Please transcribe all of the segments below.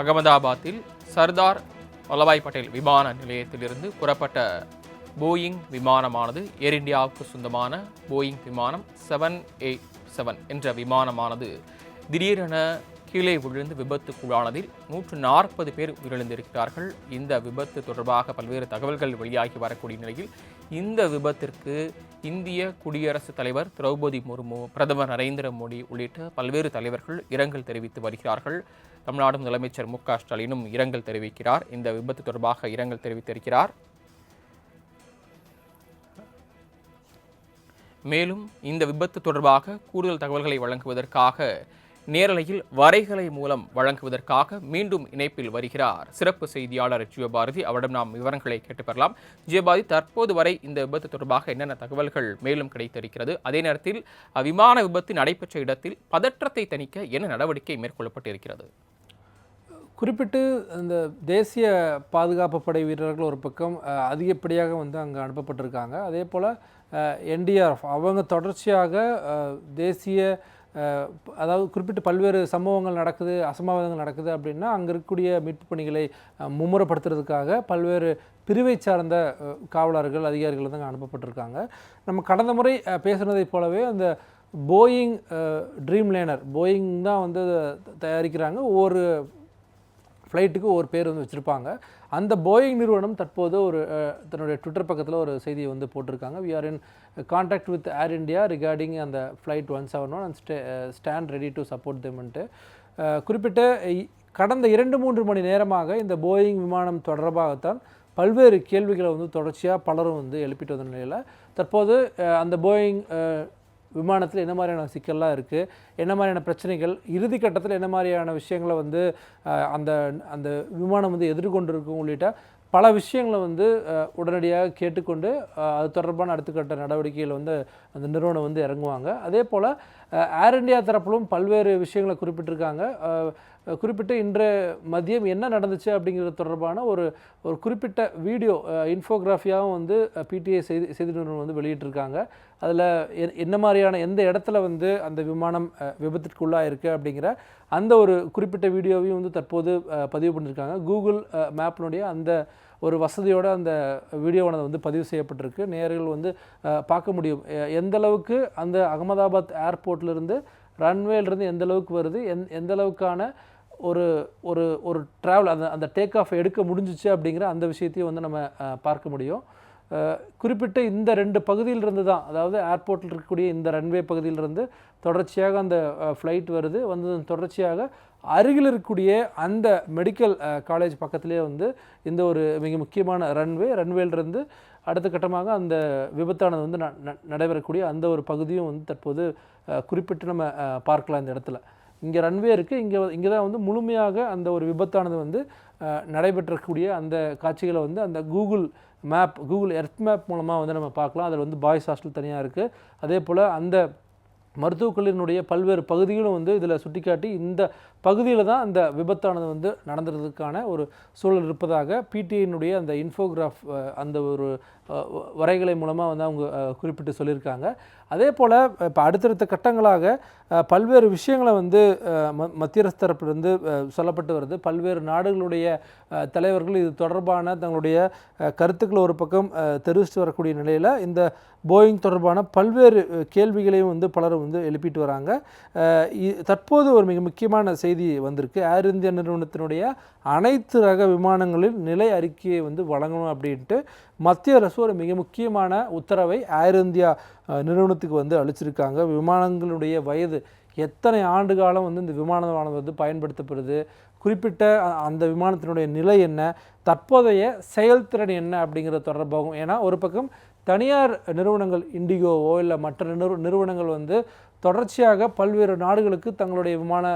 அகமதாபாத்தில் சர்தார் வல்லபாய் பட்டேல் விமான நிலையத்திலிருந்து புறப்பட்ட போயிங் விமானமானது ஏர் இந்தியாவுக்கு சொந்தமான போயிங் விமானம் செவன் எயிட் செவன் என்ற விமானமானது திடீரென கீழே விழுந்து விபத்துக்குள்ளானதில் நூற்று நாற்பது பேர் உயிரிழந்திருக்கிறார்கள். இந்த விபத்து தொடர்பாக பல்வேறு தகவல்கள் வெளியாகி வரக்கூடிய நிலையில் இந்த விபத்திற்கு இந்திய குடியரசுத் தலைவர் திரௌபதி முர்மு பிரதமர் நரேந்திர மோடி உள்ளிட்ட பல்வேறு தலைவர்கள் இரங்கல் தெரிவித்து வருகிறார்கள். தமிழ்நாடு முதலமைச்சர் மு க ஸ்டாலினும் இரங்கல் தெரிவிக்கிறார். இந்த விபத்து தொடர்பாக இரங்கல் தெரிவித்திருக்கிறார். மேலும் இந்த விபத்து தொடர்பாக கூடுதல் தகவல்களை வழங்குவதற்காக நேரலையில் வரைகலை மூலம் வழங்குவதற்காக மீண்டும் இணைப்பில் வருகிறார். சிறப்பு செய்தியாளர் ஜியோபாரதி அவரிடம் நாம் விவரங்களை கேட்டு பெறலாம் ஜியோபாரதி தற்போது வரை இந்த விபத்து தொடர்பாக என்னென்ன தகவல்கள் மேலும் கிடைத்திருக்கிறது? அதே நேரத்தில் விமான விபத்து நடைபெற்ற இடத்தில் பதற்றத்தை தணிக்க என்ன நடவடிக்கை மேற்கொள்ளப்பட்டிருக்கிறது? குறிப்பிட்டு இந்த தேசிய பாதுகாப்பு படை வீரர்கள் ஒரு பக்கம் அதிகப்படியாக வந்து அங்கே அனுப்பப்பட்டிருக்காங்க. அதே போல் என்டிஆர்எஃப் அவங்க தொடர்ச்சியாக தேசிய அதாவது குறிப்பிட்டு பல்வேறு சம்பவங்கள் நடக்குது அசம்பாவிதங்கள் நடக்குது அப்படின்னா அங்கே இருக்கக்கூடிய மீட்பு பணிகளை மும்முரப்படுத்துறதுக்காக பல்வேறு பிரிவை சார்ந்த காவலர்கள் அதிகாரிகள் வந்து அங்கே அனுப்பப்பட்டிருக்காங்க. நம்ம கடந்த முறை பேசுனதைப் போலவே அந்த போயிங் ட்ரீம் லேனர் போயிங் தான் வந்து தயாரிக்கிறாங்க. ஒவ்வொரு ஃப்ளைட்டுக்கு ஒரு பேர் வந்து வச்சுருப்பாங்க. அந்த போயிங் நிறுவனம் தற்போது ஒரு தன்னுடைய ட்விட்டர் பக்கத்தில் ஒரு செய்தியை வந்து போட்டிருக்காங்க. We are in contact with Air India regarding அந்த flight one seven one and stay stand ready to support தெம்ன்ட்டு குறிப்பிட்ட இ- கடந்த இரண்டு மூன்று மணி நேரமாக இந்த போயிங் விமானம் தொடர்பாகத்தான் பல்வேறு கேள்விகளை வந்து தொடர்ச்சியாக பலரும் வந்து எழுப்பிட்டு வந்த நிலையில் தற்போது அந்த போயிங் விமானத்தில் என்ன மாதிரியான சிக்கல்லாம் இருக்குது என்ன மாதிரியான பிரச்சனைகள்? இறுதி கட்டத்தில் என்ன மாதிரியான விஷயங்களை வந்து அந்த அந்த விமானம் வந்து எதிர்கொண்டிருக்கும் உள்ளிட்ட பல விஷயங்களை வந்து உடனடியாக கேட்டுக்கொண்டு அது தொடர்பான அடுத்த கட்ட நடவடிக்கைகள் வந்து அந்த நிறுவனம் வந்து இறங்குவாங்க. அதே போல் ஏர் இந்தியா தரப்பிலும் பல்வேறு விஷயங்களை குறிப்பிட்டிருக்காங்க. குறிப்பிட்டு இன்று மதியம் என்ன நடந்துச்சு அப்படிங்கிறது தொடர்பான ஒரு ஒரு குறிப்பிட்ட வீடியோ இன்ஃபோகிராஃபியாகவும் வந்து பிடிஐ செய்தி செய்தி நிறுவனம் வந்து வெளியிட்டிருக்காங்க. அதில் என்ன மாதிரியான எந்த இடத்துல வந்து அந்த விமானம் விபத்திற்குள்ளாக இருக்குது அப்படிங்கிற அந்த ஒரு குறிப்பிட்ட வீடியோவையும் வந்து தற்போது பதிவு பண்ணியிருக்காங்க கூகுள் மேப்னுடைய அந்த ஒரு வசதியோட அந்த வீடியோவானது வந்து பதிவு செய்யப்பட்டிருக்கு. நேரில் வந்து பார்க்க முடியும். எந்த அளவுக்கு அந்த அகமதாபாத் ஏர்போர்ட்லேருந்து ரன்வேலேருந்து எந்த அளவுக்கு வருது எந் எந்த அளவுக்கான ஒரு ஒரு ஒரு ட்ராவல் அந்த அந்த டேக் ஆஃப் எடுக்க முடிஞ்சிச்சு அப்படிங்கிற அந்த விஷயத்தையும் வந்து நம்ம பார்க்க முடியும். குறிப்பிட்ட இந்த ரெண்டு பகுதியிலிருந்து தான் அதாவது ஏர்போர்ட்டில் இருக்கக்கூடிய இந்த ரன்வே பகுதியிலிருந்து தொடர்ச்சியாக அந்த ஃப்ளைட் வருது. வந்து தொடர்ச்சியாக அருகில் இருக்கக்கூடிய அந்த மெடிக்கல் காலேஜ் பக்கத்திலே வந்து இந்த ஒரு மிக முக்கியமான ரன்வே ரன்வேலிருந்து அடுத்த கட்டமாக அந்த விபத்தானது வந்து ந- ந- நடைபெறக்கூடிய அந்த ஒரு பகுதியும் வந்து தற்போது குறிப்பிட்டு நம்ம பார்க்கலாம் இந்த இடத்துல. இங்கே ரன்வே இருக்குது இங்கே இங்கே தான் வந்து முழுமையாக அந்த ஒரு விபத்தானது வந்து நடைபெற்றக்கூடிய அந்த காட்சிகளை வந்து அந்த Google map Google Earth map மூலமாக வந்து நம்ம பார்க்கலாம். அதில் வந்து பாய்ஸ் ஹாஸ்டல் தனியாக இருக்குது அதே போல் அந்த மருத்துவக் கல்லூரியினுடைய பல்வேறு பகுதிகளும் வந்து இதில் சுட்டிக்காட்டி இந்த பகுதியில் தான் அந்த விபத்தானது வந்து நடந்துறதுக்கான ஒரு சூழல் இருப்பதாக பிடிஐனுடைய அந்த இன்ஃபோகிராஃப் அந்த ஒரு வரைகளை மூலமாக வந்து அவங்க குறிப்பிட்டு சொல்லியிருக்காங்க. அதே போல் இப்போ அடுத்தடுத்த கட்டங்களாக பல்வேறு விஷயங்களை வந்து அஹ், ம மத்திய அரசு தரப்பிலிருந்து சொல்லப்பட்டு வருது. பல்வேறு நாடுகளுடைய தலைவர்கள் இது தொடர்பான தங்களுடைய கருத்துக்களை ஒரு பக்கம் தெரிவித்து வரக்கூடிய நிலையில் இந்த போயிங் தொடர்பான பல்வேறு கேள்விகளையும் வந்து பலரும் வந்து எழுப்பிட்டு வராங்க. இ- தற்போது ஒரு மிக முக்கியமான செய்தி வந்திருக்கு. ஏர் இந்தியா நிறுவனத்தினுடைய அனைத்து ரக விமானங்களில் நிலை அறிக்கையை வந்து வழங்கணும் அப்படின்ட்டு மத்திய அரசு ஒரு மிக முக்கியமான உத்தரவை ஏர் இந்தியா நிறுவனத்துக்கு வந்து அளிச்சிருக்காங்க. விமானங்களுடைய வயது எத்தனை ஆண்டு காலம் வந்து இந்த விமானமானது வந்து பயன்படுத்தப்படுது? குறிப்பிட்ட அந்த விமானத்தினுடைய நிலை என்ன? தற்போதைய செயல்திறன் என்ன அப்படிங்கிறது தொடர்பாகும் ஏன்னா ஒரு பக்கம் தனியார் நிறுவனங்கள் இண்டிகோவோ இல்லை மற்ற நிறுவனங்கள் வந்து தொடர்ச்சியாக பல்வேறு நாடுகளுக்கு தங்களுடைய விமான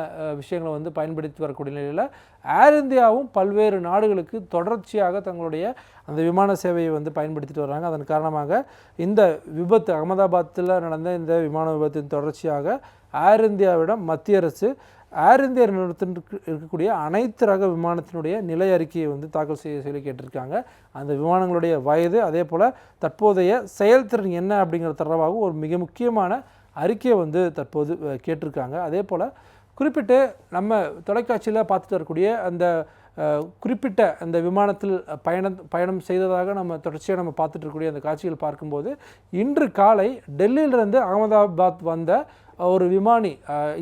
விஷயங்களை வந்து பயன்படுத்தி வரக்கூடிய நிலையில் ஏர் இந்தியாவும் பல்வேறு நாடுகளுக்கு தொடர்ச்சியாக தங்களுடைய அந்த விமான சேவையை வந்து பயன்படுத்திட்டு வராங்க. அதன் காரணமாக இந்த விபத்து அகமதாபாத்தில் நடந்த இந்த விமான விபத்தின் தொடர்ச்சியாக ஏர் இந்தியாவிடம் மத்திய அரசு ஏர் இந்தியா நிறுவனத்திற்கு இருக்கக்கூடிய அனைத்து ரக விமானத்தினுடைய நிலை அறிக்கையை வந்து தாக்கல் செய்ய சொல்லி கேட்டிருக்காங்க. அந்த விமானங்களுடைய வயது அதே போல் தற்போதைய செயல்திறன் என்ன அப்படிங்கிற தொடர்பாகவும் ஒரு மிக முக்கியமான அறிக்கையை வந்து தற்போது கேட்டிருக்காங்க. அதே போல் குறிப்பிட்டு நம்ம தொலைக்காட்சியில் பார்த்துட்டு வரக்கூடிய அந்த குறிப்பிட்ட அந்த விமானத்தில் பயணம் பயணம் செய்ததாக நம்ம தொடர்ச்சியாக நம்ம பார்த்துட்டு இருக்கக்கூடிய அந்த காட்சிகள் பார்க்கும்போது இன்று காலை டெல்லியிலிருந்து அகமதாபாத் வந்த ஒரு விமானி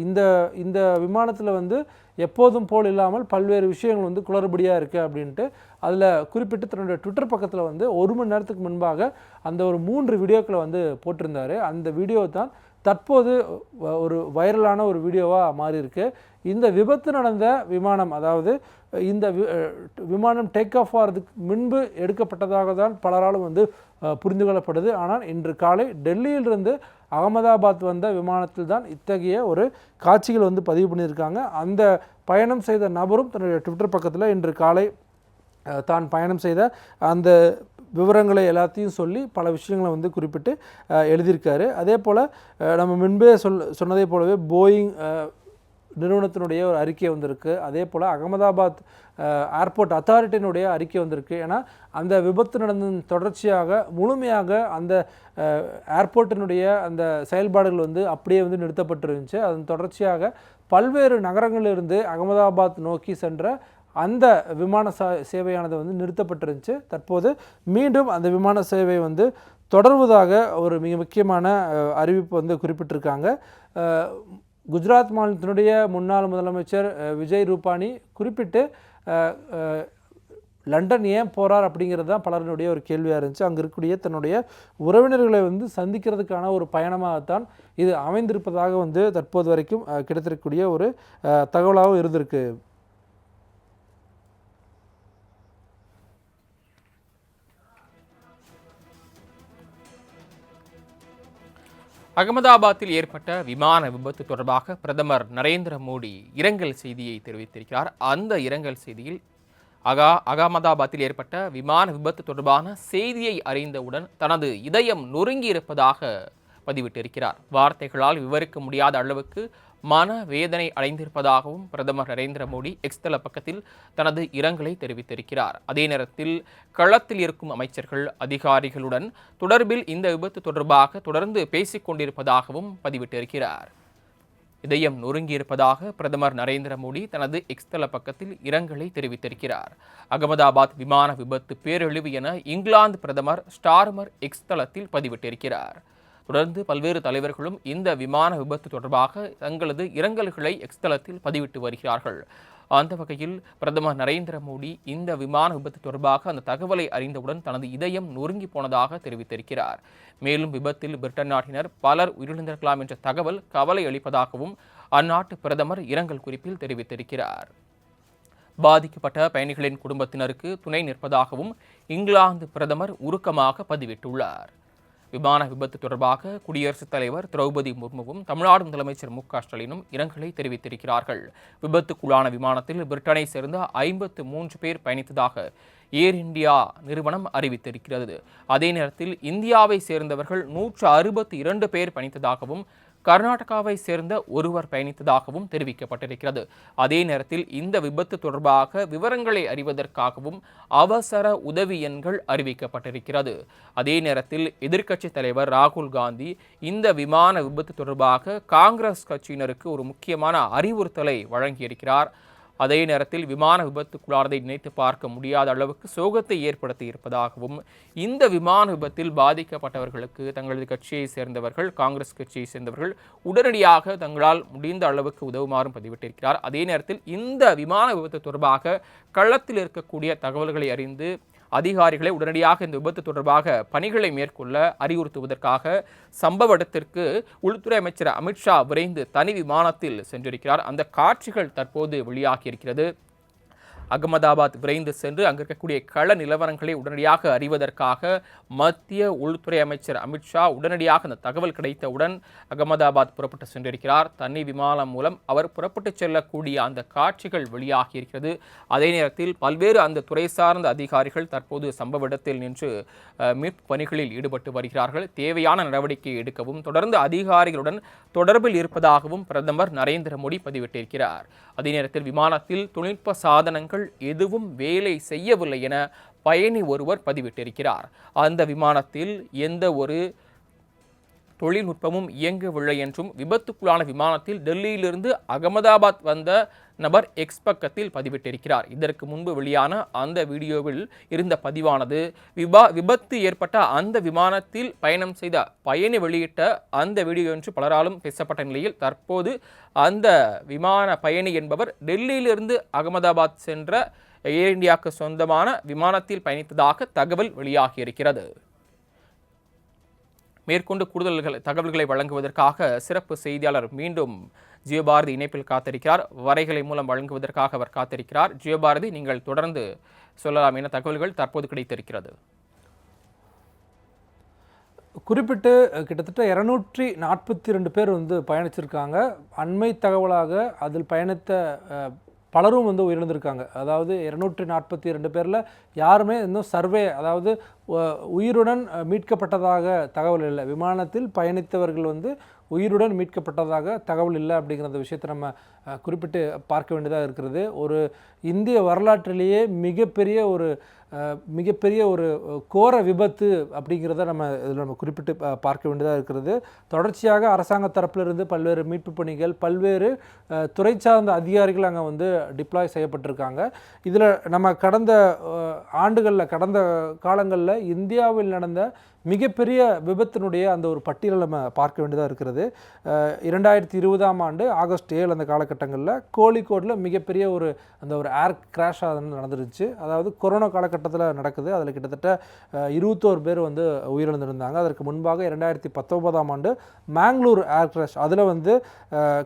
இந்த இந்த விமானத்தில் வந்து எப்போதும் போல் இல்லாமல் பல்வேறு விஷயங்கள் வந்து குளறுபடியாக இருக்குது அப்படின்ட்டு அதில் குறிப்பிட்டு தன்னுடைய ட்விட்டர் பக்கத்தில் வந்து ஒரு மணி நேரத்துக்கு முன்பாக அந்த ஒரு மூன்று வீடியோக்களை வந்து போட்டிருந்தாரு. அந்த வீடியோ தான் தற்போது வ- ஒரு வைரலான ஒரு வீடியோவாக மாறியிருக்கு. இந்த விபத்து நடந்த விமானம் அதாவது இந்த விமானம் டேக் ஆஃப் ஆகிறதுக்கு முன்பு எடுக்கப்பட்டதாக தான் பலராலும் வந்து புரிந்து கொள்ளப்படுது. ஆனால் இன்று காலை டெல்லியிலிருந்து அகமதாபாத் வந்த விமானத்தில் தான் இத்தகைய ஒரு காட்சிகள் வந்து பதிவு பண்ணியிருக்காங்க. அந்த பயணம் செய்த நபரும் தன்னுடைய ட்விட்டர் பக்கத்தில் இன்று காலை தான் பயணம் செய்த அந்த விவரங்களை எல்லாத்தையும் சொல்லி பல விஷயங்களை வந்து குறிப்பிட்டு எழுதியிருக்காரு. அதே போல் நம்ம முன்பே சொல் சொன்னதை போலவே போயிங் நிறுவனத்தினுடைய ஒரு அறிக்கை வந்திருக்கு. அதே போல் அகமதாபாத் ஏர்போர்ட் அத்தாரிட்டியினுடைய அறிக்கை வந்திருக்கு. ஏன்னா அந்த விபத்து நடந்த தொடர்ச்சியாக முழுமையாக அந்த ஏர்போர்ட்டினுடைய அந்த செயல்பாடுகள் வந்து அப்படியே வந்து நிறுத்தப்பட்டிருந்துச்சு. அதன் தொடர்ச்சியாக பல்வேறு நகரங்களிலிருந்து அகமதாபாத் நோக்கி சென்ற அந்த விமான சேவையானது வந்து நிறுத்தப்பட்டிருந்துச்சு. தற்போது மீண்டும் அந்த விமான சேவை வந்து தொடர்வதாக ஒரு மிக முக்கியமான அறிவிப்பு வந்து குறிப்பிட்டிருக்காங்க. குஜராத் மாநிலத்தினுடைய முன்னாள் முதலமைச்சர் விஜய் ரூபானி குறிப்பிட்டு லண்டன் ஏன் போகிறார் அப்படிங்கிறது தான் பலருடைய ஒரு கேள்வியாக இருந்துச்சு. அங்கே இருக்கக்கூடிய தன்னுடைய உறவினர்களை வந்து சந்திக்கிறதுக்கான ஒரு பயணமாகத்தான் இது அமைந்திருப்பதாக வந்து தற்போது வரைக்கும் கிடைத்திருக்கக்கூடிய ஒரு தகவலாகவும் இருந்திருக்கு. அகமதாபாத்தில் ஏற்பட்ட விமான விபத்து தொடர்பாக பிரதமர் நரேந்திர மோடி இரங்கல் செய்தியை தெரிவித்திருக்கிறார். அந்த இரங்கல் செய்தியில் அகா அகமதாபாத்தில் ஏற்பட்ட விமான விபத்து தொடர்பான செய்தியை அறிந்தவுடன் தனது இதயம் நொறுங்கி இருப்பதாக பதிவிட்டிருக்கிறார். வார்த்தைகளால் விவரிக்க முடியாத அளவுக்கு மன வேதனை அடைந்திருப்பதாகவும் பிரதமர் நரேந்திர மோடி எக்ஸ்தல பக்கத்தில் தனது இரங்கலை தெரிவித்திருக்கிறார். அதே நேரத்தில் களத்தில் இருக்கும் அமைச்சர்கள் அதிகாரிகளுடன் தொடர்பில் இந்த விபத்து தொடர்பாக தொடர்ந்து பேசிக் கொண்டிருப்பதாகவும் பதிவிட்டிருக்கிறார். இதயம் நொறுங்கியிருப்பதாக பிரதமர் நரேந்திர மோடி தனது எக்ஸ்தல பக்கத்தில் இரங்கலை தெரிவித்திருக்கிறார். அகமதாபாத் விமான விபத்து பேரழிவு என இங்கிலாந்து பிரதமர் ஸ்டார்மர் எக்ஸ்தலத்தில் பதிவிட்டிருக்கிறார். தொடர்ந்து பல்வேறு தலைவர்களும் இந்த விமான விபத்து தொடர்பாக தங்களது இரங்கல்களை எக்ஸ்தலத்தில் பதிவிட்டு வருகிறார்கள். அந்த வகையில் பிரதமர் நரேந்திர மோடி இந்த விமான விபத்து தொடர்பாக அந்த தகவலை அறிந்தவுடன் தனது இதயம் நொறுங்கி போனதாக தெரிவித்திருக்கிறார். மேலும் விபத்தில் பிரிட்டன் நாட்டினர் பலர் உயிரிழந்திருக்கலாம் என்ற தகவல் கவலை அளிப்பதாகவும் அந்நாட்டு பிரதமர் இரங்கல் குறிப்பில் தெரிவித்திருக்கிறார். பாதிக்கப்பட்ட பயணிகளின் குடும்பத்தினருக்கு துணை நிற்பதாகவும் இங்கிலாந்து பிரதமர் உருக்கமாக பதிவிட்டுள்ளார். விமான விபத்து தொடர்பாக குடியரசுத் தலைவர் திரௌபதி முர்முவும் தமிழ்நாடு முதலமைச்சர் மு க ஸ்டாலினும் இரங்கலை தெரிவித்திருக்கிறார்கள். விபத்துக்குள்ளான விமானத்தில் பிரிட்டனை சேர்ந்த ஐம்பத்து மூன்று பேர் பயணித்ததாக ஏர் இந்தியா நிறுவனம் அறிவித்திருக்கிறது. அதே நேரத்தில் இந்தியாவை சேர்ந்தவர்கள் நூற்று அறுபத்தி இரண்டு பேர் பயணித்ததாகவும் கர்நாடகாவை சேர்ந்த ஒருவர் பயணித்ததாகவும் தெரிவிக்கப்பட்டிருக்கிறது. அதே நேரத்தில் இந்த விபத்து தொடர்பாக விவரங்களை அறிவதற்காகவும் அவசர உதவி எண்கள் அறிவிக்கப்பட்டிருக்கிறது. அதே நேரத்தில் எதிர்க்கட்சித் தலைவர் ராகுல் காந்தி இந்த விமான விபத்து தொடர்பாக காங்கிரஸ் கட்சியினருக்கு ஒரு முக்கியமான அறிவுறுத்தலை வழங்கியிருக்கிறார். அதே நேரத்தில் விமான விபத்துக்குள்ளானதை நினைத்து பார்க்க முடியாத அளவுக்கு சோகத்தை ஏற்படுத்தி இருப்பதாகவும் இந்த விமான விபத்தில் பாதிக்கப்பட்டவர்களுக்கு தங்களது கட்சியை சேர்ந்தவர்கள் காங்கிரஸ் கட்சியை சேர்ந்தவர்கள் உடனடியாக தங்களால் முடிந்த அளவுக்கு உதவுமாறும் பதிவிட்டிருக்கிறார். அதே நேரத்தில் இந்த விமான விபத்து தொடர்பாக களத்தில் இருக்கக்கூடிய தகவல்களை அறிந்து அதிகாரிகளை உடனடியாக இந்த விபத்து தொடர்பாக பணிகளை மேற்கொள்ள அறிவுறுத்துவதற்காக சம்பவ இடத்திற்கு உள்துறை அமைச்சர் அமித்ஷா விரைந்து தனி விமானத்தில் சென்றிருக்கிறார். அந்த காட்சிகள் தற்போது வெளியாகியிருக்கிறது அகமதாபாத் விரைந்து சென்று அங்கு இருக்கக்கூடிய கள நிலவரங்களை உடனடியாக அறிவதற்காக மத்திய உள்துறை அமைச்சர் அமித்ஷா உடனடியாக அந்த தகவல் கிடைத்தவுடன் அகமதாபாத் புறப்பட்டு சென்றிருக்கிறார். தனி விமானம் மூலம் அவர் புறப்பட்டு செல்லக்கூடிய அந்த காட்சிகள் வெளியாகி இருக்கிறது. அதே நேரத்தில் பல்வேறு அந்த துறை சார்ந்த அதிகாரிகள் தற்போது சம்பவ இடத்தில் நின்று மீட்பு பணிகளில் ஈடுபட்டு வருகிறார்கள். தேவையான நடவடிக்கை எடுக்கவும் தொடர்ந்து அதிகாரிகளுடன் தொடர்பில் இருப்பதாகவும் பிரதமர் நரேந்திர மோடி பதிவிட்டிருக்கிறார். அதே நேரத்தில் விமானத்தில் தொழில்நுட்ப சாதனங்கள் எதுவும் வேலை செய்யவில்லை என பயணி ஒருவர் பதிவிட்டிருக்கிறார். அந்த விமானத்தில் எந்த ஒரு தொழில்நுட்பமும் இயங்கவில்லை என்றும் விபத்துக்குள்ளான விமானத்தில் டெல்லியிலிருந்து அகமதாபாத் வந்த நபர் எக்ஸ் பக்கத்தில் பதிவிட்டிருக்கிறார். இதற்கு முன்பு வெளியான அந்த வீடியோவில் இருந்த பதிவானது விபா விபத்து ஏற்பட்ட அந்த விமானத்தில் பயணம் செய்த பயணி வெளியிட்ட அந்த வீடியோ என்று பலராலும் பேசப்பட்ட நிலையில் தற்போது அந்த விமான பயணி என்பவர் டெல்லியிலிருந்து அகமதாபாத் சென்ற ஏர் இந்தியாவுக்கு சொந்தமான விமானத்தில் பயணித்ததாக தகவல் வெளியாகியிருக்கிறது. மேற்கொண்டு கூடுதல்கள் தகவல்களை வழங்குவதற்காக சிறப்பு செய்தியாளர் மீண்டும் ஜியோபாரதி இணைப்பில் காத்திருக்கிறார். வரைகளை மூலம் வழங்குவதற்காக அவர் காத்திருக்கிறார். ஜியோபாரதி நீங்கள் தொடர்ந்து சொல்லலாம் என தகவல்கள் தற்போது கிடைத்திருக்கிறது. குறிப்பிட்டு கிட்டத்தட்ட இரநூற்றி நாற்பத்தி ரெண்டு பேர் வந்து பயணிச்சிருக்காங்க. அண்மை தகவலாக அதில் பயணித்த பலரும் வந்து உயிரிழந்திருக்காங்க. அதாவது இருநூற்றி நாற்பத்தி ரெண்டு பேரில் யாருமே இன்னும் சர்வே அதாவது உயிருடன் மீட்கப்பட்டதாக தகவல் இல்லை. விமானத்தில் பயணித்தவர்கள் வந்து உயிருடன் மீட்கப்பட்டதாக தகவல் இல்லை அப்படிங்கிற அந்த விஷயத்தை நம்ம குறிப்பிட்டு பார்க்க வேண்டியதாக இருக்கிறது. ஒரு இந்திய வரலாற்றிலேயே மிகப்பெரிய ஒரு மிகப்பெரிய ஒரு கோர விபத்து அப்படிங்கிறத நம்ம இதில் நம்ம குறிப்பிட்டு பார்க்க வேண்டியதாக இருக்கிறது. தொடர்ச்சியாக அரசாங்க தரப்பிலிருந்து பல்வேறு மீட்பு பணிகள் பல்வேறு துறை சார்ந்த அதிகாரிகள் அங்கே வந்து டிப்ளாய் செய்யப்பட்டிருக்காங்க. இதில் நம்ம கடந்த ஆண்டுகளில் கடந்த காலங்களில் இந்தியாவில் நடந்த மிகப்பெரிய விபத்தினுடைய அந்த ஒரு பட்டியலை நம்ம பார்க்க வேண்டியதாக இருக்கிறது. இரண்டாயிரத்தி இருபதாம் ஆண்டு ஆகஸ்ட் ஏழு அந்த காலகட்டங்களில் கோழிக்கோடில் மிகப்பெரிய ஒரு அந்த ஒரு ஏர் கிராஷ் நடந்துருச்சு அதாவது கொரோனா காலகட்டத்தில் நடக்குது. அதில் கிட்டத்தட்ட இருபத்தோரு பேர் வந்து உயிரிழந்திருந்தாங்க. அதற்கு முன்பாக இரண்டாயிரத்தி பத்தொன்பதாம் ஆண்டு மேங்களூர் ஏர் கிராஷ் அதில் வந்து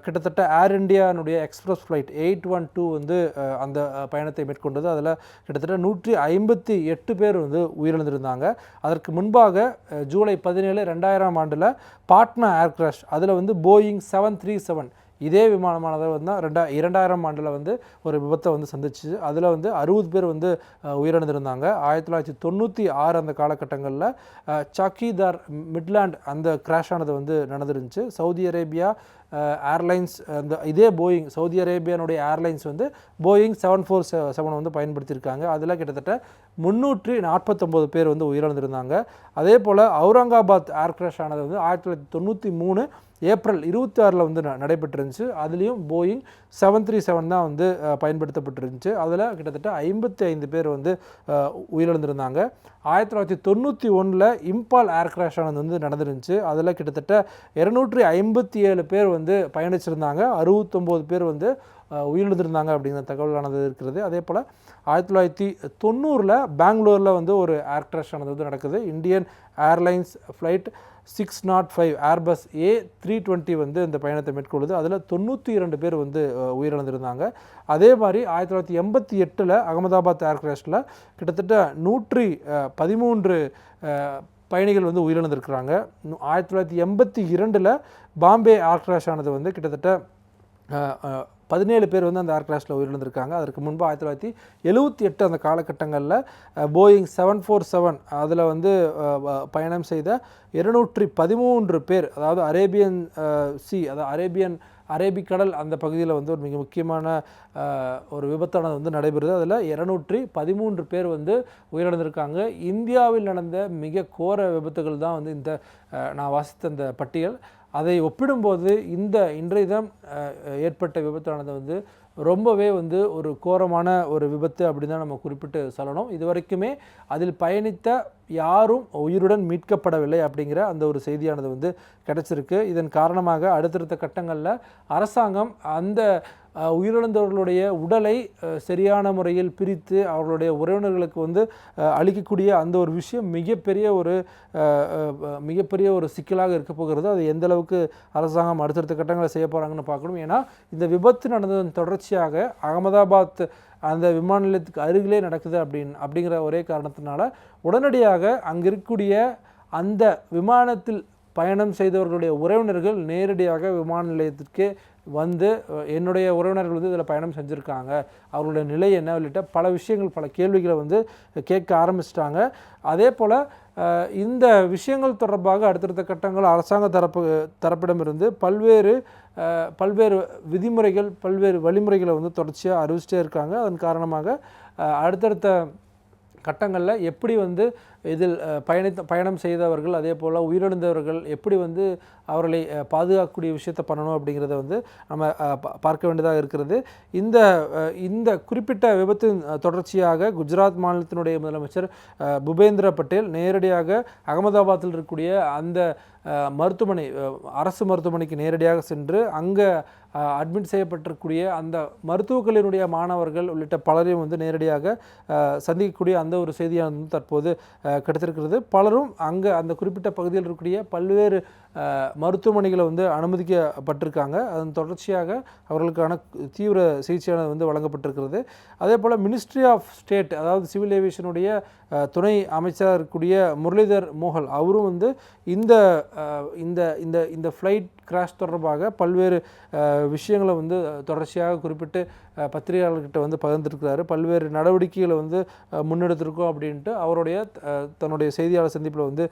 கிட்டத்தட்ட Air இண்டியானுடைய Express flight eight one two வந்து அந்த பயணத்தை மேற்கொண்டது. அதில் கிட்டத்தட்ட நூற்றி ஐம்பத்தி எட்டு பேர் வந்து உயிரிழந்திருந்தாங்க. அதற்கு முன்பாக ஜூலை பதினேழு ரெண்டாயிரம் ஆண்டில் பாட்னா ஏர் கிராஷ் அதில் வந்து போயிங் செவன் த்ரீ செவன் இதே விமானமானது வந்து ரெண்டா இரண்டாயிரம் ஆண்டில் வந்து ஒரு விபத்தை வந்து சந்திச்சு அதில் வந்து அறுபது பேர் வந்து உயிரிழந்திருந்தாங்க. ஆயிரத்தி தொள்ளாயிரத்தி தொண்ணூற்றி ஆறு அந்த காலகட்டங்களில் சாக்கிதார் மிட்லாண்ட் அந்த கிராஷ் ஆனது வந்து நடந்துருந்துச்சு. சவுதி அரேபியா ஏர்லைன்ஸ் அந்த இதே போயிங் சவுதி அரேபியானுடைய ஏர்லைன்ஸ் வந்து போயிங் செவன் ஃபோர் செவன் வந்து பயன்படுத்தியிருக்காங்க. அதில் கிட்டத்தட்ட முந்நூற்றி நாற்பத்தொம்போது பேர் வந்து உயிரிழந்திருந்தாங்க. அதே போல் அவுரங்காபாத் ஏர் கிராஷ் ஆனது வந்து ஆயிரத்தி தொள்ளாயிரத்தி தொண்ணூற்றி மூணு ஏப்ரல் இருபத்தி ஆறில் வந்து ந- நடைபெற்றிருந்துச்சு. அதுலேயும் போயிங் செவன் த்ரீ செவன் தான் வந்து பயன்படுத்தப்பட்டிருந்துச்சு. அதில் கிட்டத்தட்ட ஐம்பத்தி ஐந்து பேர் வந்து உயிரிழந்திருந்தாங்க. ஆயிரத்தி தொள்ளாயிரத்தி தொண்ணூற்றி ஒன்றில் இம்பால் ஏர் கிராஷ் ஆனது வந்து நடந்துருந்துச்சு. அதில் கிட்டத்தட்ட இரநூற்றி ஐம்பத்தி ஏழு பேர் வந்து பயணிச்சிருந்தாங்க. அறுபத்தொம்போது பேர் வந்து உயிரிழந்திருந்தாங்க அப்படிங்கிற தகவலானது இருக்கிறது. அதே போல் ஆயிரத்தி தொள்ளாயிரத்தி தொண்ணூறில் பெங்களூரில் வந்து ஒரு ஏர் கிராஷ் ஆனது வந்து நடக்குது. Indian Airlines flight six naught five Airbus A three twenty வந்து இந்த பயணத்தை மேற்கொள்ளுது. அதில் தொண்ணூற்றி இரண்டு பேர் வந்து உயிரிழந்திருந்தாங்க. அதே மாதிரி ஆயிரத்தி தொள்ளாயிரத்தி எண்பத்தி எட்டில் அகமதாபாத் ஏர் கிராஷில் கிட்டத்தட்ட நூற்றி பதிமூன்று பயணிகள் வந்து உயிரிழந்திருக்கிறாங்க. ஆயிரத்தி தொள்ளாயிரத்தி எண்பத்தி இரண்டில் பாம்பே ஏர் கிராஷ் ஆனது வந்து கிட்டத்தட்ட பதினேழு பேர் வந்து அந்த ஏர் கிராஷில் உயிரிழந்திருக்காங்க. அதற்கு முன்பு ஆயிரத்தி தொள்ளாயிரத்தி எழுபத்தி எட்டு அந்த காலகட்டங்களில் போயிங் செவன் ஃபோர் செவன் அதில் வந்து பயணம் செய்த இருநூற்றி பதிமூன்று பேர் அதாவது அரேபியன் சி அதாவது அரேபியன் அரேபிக்கடல் அந்த பகுதியில் வந்து ஒரு மிக முக்கியமான ஒரு விபத்தானது வந்து நடைபெறுது. அதில் இருநூற்றி பதிமூன்று பேர் வந்து உயிரிழந்திருக்காங்க. இந்தியாவில் நடந்த மிக கோர விபத்துகள் தான் வந்து இந்த நான் வாசித்த இந்த பட்டியல். அதை ஒப்பிடும்போது இந்த இன்றைய தினம் ஏற்பட்ட விபத்தானது வந்து ரொம்பவே வந்து ஒரு கோரமான ஒரு விபத்து அப்படின்னு தான் நம்ம குறிப்பிட்டு சொல்லணும். இது வரைக்குமே அதில் பயணித்த யாரும் உயிருடன் மீட்கப்படவில்லை அப்படிங்கிற அந்த ஒரு செய்தியானது வந்து கிடச்சிருக்கு. இதன் காரணமாக அடுத்தடுத்த கட்டங்களில் அரசாங்கம் அந்த உயிரிழந்தவர்களுடைய உடலை சரியான முறையில் பிரித்து அவர்களுடைய உறவினர்களுக்கு வந்து அளிக்கக்கூடிய அந்த ஒரு விஷயம் மிகப்பெரிய ஒரு மிகப்பெரிய ஒரு சிக்கலாக இருக்க போகிறது. அது எந்த அளவுக்கு அரசாங்கம் அடுத்தடுத்த கட்டங்களை செய்ய போகிறாங்கன்னு பார்க்கணும். ஏன்னா இந்த விபத்து நடந்ததன் தொடர்ச்சியாக அகமதாபாத் அந்த விமான நிலையத்துக்கு அருகிலே நடக்குது அப்படின்னு அப்படிங்கிற ஒரே காரணத்தினால உடனடியாக அங்கே இருக்கக்கூடிய அந்த விமானத்தில் பயணம் செய்தவர்களுடைய உறவினர்கள் நேரடியாக விமான நிலையத்திற்கு வந்து என்னுடைய உறவினர்கள் வந்து இதில் பயணம் செஞ்சுருக்காங்க. அவர்களுடைய நிலை என்ன உள்ளிட்ட பல விஷயங்கள் பல கேள்விகளை வந்து கேட்க ஆரம்பிச்சிட்டாங்க. அதே போல் இந்த விஷயங்கள் தொடர்பாக அடுத்தடுத்த கட்டங்கள் அரசாங்க தரப்பு தரப்பிடமிருந்து பல்வேறு பல்வேறு விதிமுறைகள் பல்வேறு வழிமுறைகளை வந்து தொடர்ச்சியாக அறிவிச்சிட்டே இருக்காங்க. அதன் காரணமாக அடுத்தடுத்த கட்டங்களில் எப்படி வந்து இதில் பயணித்த பயணம் செய்தவர்கள் அதே போல் உயிரிழந்தவர்கள் எப்படி வந்து அவர்களை பாதுகாக்கக்கூடிய விஷயத்தை பண்ணணும் அப்படிங்கிறத வந்து நம்ம பார்க்க வேண்டியதாக இருக்கிறது. இந்த இந்த குறிப்பிட்ட விபத்தின் தொடர்ச்சியாக குஜராத் மாநிலத்தினுடைய முதலமைச்சர் புபேந்திர பட்டேல் நேரடியாக அகமதாபாத்தில் இருக்கக்கூடிய அந்த மருத்துவமனை அரசு மருத்துவமனைக்கு நேரடியாக சென்று அங்கே அட்மிட் செய்யப்பட்டிருக்கக்கூடிய அந்த மருத்துவக்களினுடைய மாணவர்கள் உள்ளிட்ட பலரையும் வந்து நேரடியாக சந்திக்கக்கூடிய அந்த ஒரு செய்தியானது தற்போது கிடைத்திருக்கிறது. பலரும் அங்கே அந்த குறிப்பிட்ட பகுதியில் இருக்கக்கூடிய பல்வேறு மருத்துவமனைகளை வந்து அனுமதிக்கப்பட்டிருக்காங்க. அதன் தொடர்ச்சியாக அவர்களுக்கான தீவிர சிகிச்சையானது வந்து வழங்கப்பட்டிருக்கிறது. அதே போல் மினிஸ்ட்ரி ஆஃப் ஸ்டேட் அதாவது சிவில் ஏவியேஷனுடைய துணை அமைச்சராக இருக்கக்கூடிய முரளிதர் மோகல் அவரும் வந்து இந்த இந்த இந்த இந்த ஃப்ளைட் கிராஷ் தொடர்பாக பல்வேறு விஷயங்களை வந்து தொடர்ச்சியாக குறிப்பிட்டு பத்திரிகையாளர்கிட்ட வந்து பகிர்ந்துருக்கிறாரு. பல்வேறு நடவடிக்கைகளை வந்து முன்னெடுத்திருக்கோம் அப்படின்ட்டு அவருடைய தன்னுடைய செய்தியாளர் சந்திப்பில் வந்து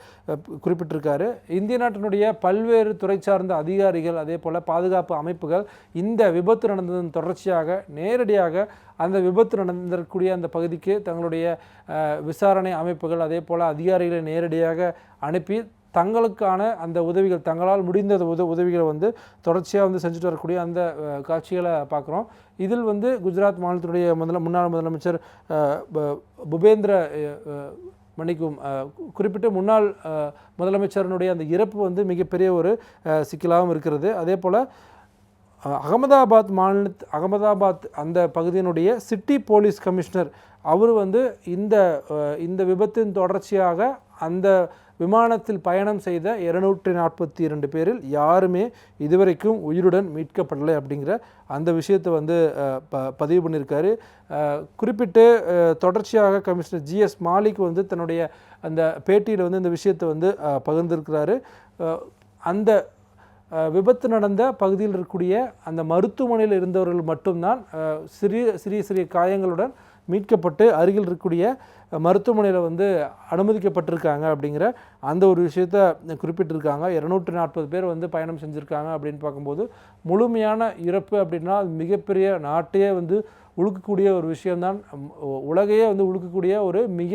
குறிப்பிட்டிருக்காரு. இந்திய நாட்டினுடைய பல்வேறு துறை சார்ந்த அதிகாரிகள் அதே போல் பாதுகாப்பு அமைப்புகள் இந்த விபத்து நடந்ததன் தொடர்ச்சியாக நேரடியாக அந்த விபத்து நடந்திருக்கக்கூடிய அந்த பகுதிக்கு தங்களுடைய விசாரணை அமைப்புகள் அதே போல் அதிகாரிகளை நேரடியாக அனுப்பி தங்களுக்கான அந்த உதவிகள் தங்களால் முடிந்த உத உதவிகளை வந்து தொடர்ச்சியாக வந்து செஞ்சுட்டு வரக்கூடிய அந்த காட்சிகளை பார்க்குறோம். இதில் வந்து குஜராத் மாநிலத்தினுடைய முதல முன்னாள் முதலமைச்சர் புபேந்திர மன்னிக்கும் குறிப்பிட்டு குறிப்பிட்ட முன்னாள் முதலமைச்சரனுடைய முதலமைச்சரினுடைய அந்த இறப்பு வந்து மிகப்பெரிய ஒரு சிக்கலாகவும் இருக்கிறது. அதே போல் அகமதாபாத் மாநில அகமதாபாத் அந்த பகுதியினுடைய சிட்டி போலீஸ் கமிஷனர் அவர் வந்து இந்த இந்த விபத்தின் தொடர்ச்சியாக அந்த விமானத்தில் பயணம் செய்த இருநூற்றி நாற்பத்தி இரண்டு பேரில் யாருமே இதுவரைக்கும் உயிருடன் மீட்கப்படலை அப்படிங்கிற அந்த விஷயத்தை வந்து ப பதிவு பண்ணியிருக்காரு. குறிப்பிட்டு தொடர்ச்சியாக கமிஷனர் ஜிஎஸ் மாலிக் வந்து தன்னுடைய அந்த பேட்டியில் வந்து இந்த விஷயத்தை வந்து பகிர்ந்திருக்கிறாரு. அந்த விபத்து நடந்த பகுதியில் இருக்கக்கூடிய அந்த மருத்துவமனையில் இருந்தவர்கள் மட்டும்தான் சிறிய சிறிய சிறிய காயங்களுடன் மீட்கப்பட்டு அருகில் இருக்கக்கூடிய மருத்துவமனையில் வந்து அனுமதிக்கப்பட்டிருக்காங்க அப்படிங்கிற அந்த ஒரு விஷயத்த குறிப்பிட்டிருக்காங்க. இரநூற்றி நாற்பது பேர் வந்து பயணம் செஞ்சுருக்காங்க அப்படின்னு பார்க்கும்போது முழுமையான இறப்பு அப்படின்னா அது மிகப்பெரிய நாட்டையே வந்து உழுக்கக்கூடிய ஒரு விஷயம்தான். உலகையே வந்து உழுக்கக்கூடிய ஒரு மிக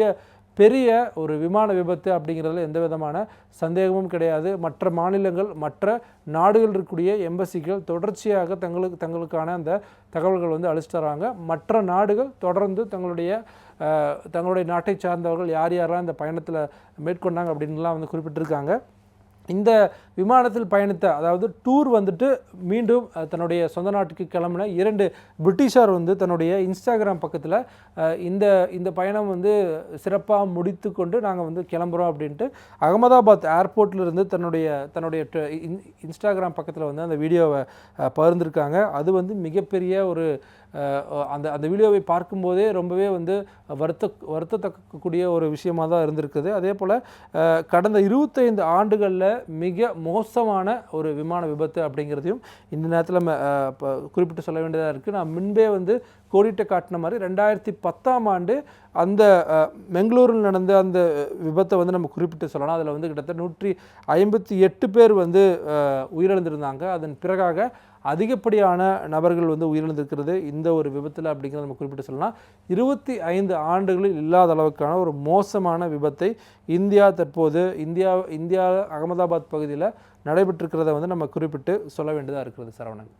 பெரிய ஒரு விமான விபத்து அப்படிங்கிறதுல எந்த விதமான சந்தேகமும் கிடையாது. மற்ற மாநிலங்கள் மற்ற நாடுகள் இருக்கக்கூடிய எம்பசிகள் தொடர்ச்சியாக தங்களுக்கு தங்களுக்கான அந்த தகவல்கள் வந்து அழிச்சிட்டு தராங்க மற்ற நாடுகள் தொடர்ந்து தங்களுடைய தங்களுடைய நாட்டை சார்ந்தவர்கள் யார் யாரெல்லாம் இந்த பயணத்தில் மேற்கொண்டாங்க அப்படின்லாம் வந்து குறிப்பிட்டிருக்காங்க. இந்த விமானத்தில் பயணித்த அதாவது டூர் வந்துட்டு மீண்டும் தன்னுடைய சொந்த நாட்டுக்கு கிளம்பின இரண்டு பிரிட்டிஷார் வந்து தன்னுடைய இன்ஸ்டாகிராம் பக்கத்தில் இந்த இந்த பயணம் வந்து சிறப்பாக முடித்து கொண்டு நாங்கள் வந்து கிளம்புறோம் அப்படின்ட்டு அகமதாபாத் ஏர்போர்ட்லேருந்து தன்னுடைய தன்னுடைய ட- இன்- இன்ஸ்டாகிராம் பக்கத்தில் வந்து அந்த வீடியோவை பகிர்ந்திருக்காங்க. அது வந்து மிகப்பெரிய ஒரு அந்த அந்த வீடியோவை பார்க்கும்போதே ரொம்பவே வந்து வருத்த வருத்தத்தக்கக்கூடிய ஒரு விஷயமாக தான் இருந்திருக்குது. அதே போல் கடந்த இருபத்தைந்து ஆண்டுகளில் மிக மோசமான ஒரு விமான விபத்து அப்படிங்கிறதையும் இந்த நேரத்தில் நம்ம குறிப்பிட்டு சொல்ல வேண்டியதாக இருக்குது நான் முன்பே வந்து கோடிட்ட காட்டின மாதிரி ரெண்டாயிரத்தி பத்தாம் ஆண்டு அந்த பெங்களூரில் நடந்த அந்த விபத்தை வந்து நம்ம குறிப்பிட்டு சொல்லலாம். அதில் வந்து கிட்டத்தட்ட நூற்றி ஐம்பத்தி எட்டு பேர் வந்து உயிரிழந்திருந்தாங்க. அதன் பிறகாக அதிகப்படியான நபர்கள் வந்து உயிரிழந்திருக்கிறது. இந்த ஒரு விபத்தில் அப்படிங்கிறத நம்ம குறிப்பிட்டு சொல்லலாம் இருபத்தி ஐந்து ஆண்டுகளில் இல்லாத அளவுக்கான ஒரு மோசமான விபத்தை இந்தியா தற்போது இந்தியா இந்தியா அகமதாபாத் பகுதியில் நடைபெற்றிருக்கிறத வந்து நம்ம குறிப்பிட்டு சொல்ல வேண்டியதாக இருக்கிறது சரவணன்.